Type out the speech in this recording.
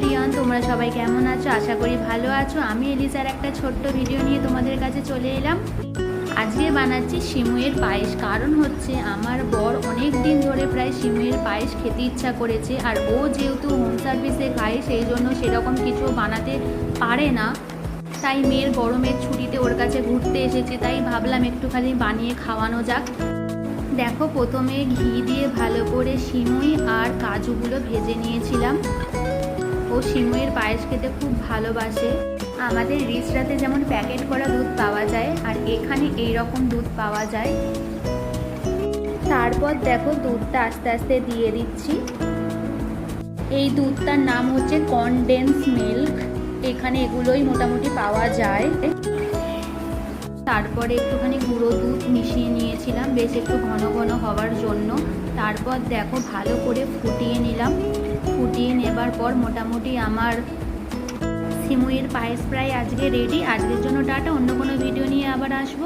Everyone তোমরা সবাই কেমন আছো? আশা করি ভালো আছো। আমি এলিসার একটা ছোট্ট ভিডিও নিয়ে তোমাদের কাছে চলে এলাম। আজকে বানাচ্ছি শিমুয়ের পায়েস। কারণ হচ্ছে, আমার বর অনেক দিন ধরে প্রায় সিমুয়ের পায়েস খেতে ইচ্ছা করেছে, আর ও যেহেতু হোম সার্ভিসে খায়, সেই জন্য সেরকম কিছু বানাতে পারে না। তাই মেয়ের গরমের ছুটিতে ওর কাছে ঘুরতে এসেছে, তাই ভাবলাম একটুখানি বানিয়ে খাওয়ানো যাক। দেখো, প্রথমে ঘি দিয়ে ভালো করে সিমুই আর কাজুগুলো ভেজে নিয়েছিলাম। ও সিমইয়ের পায়েস খেতে খুব ভালোবাসে। আমাদের রিসরাতে যেমন প্যাকেট করা দুধ পাওয়া যায়, আর এখানে এই রকম দুধ পাওয়া যায়। তারপর দেখো দুধটা আস্তে আস্তে দিয়ে দিচ্ছি। এই দুধটার নাম হচ্ছে কনডেন্স মিল্ক এখানে এগুলোই মোটামুটি পাওয়া যায়। তারপরে একটুখানি গুঁড়ো দুধ মিশিয়ে নিয়েছিলাম, বেশ একটু ঘন ঘন হওয়ার জন্য। তারপর দেখো ভালো করে ফুটিয়ে নিলাম। ফুটিয়ে নেবার পর মোটামুটি আমার সিমুইয়ের পায়েস প্রায় আজকে রেডি আজকের জন্য টাটা, অন্য কোনো ভিডিও নিয়ে আবার আসব।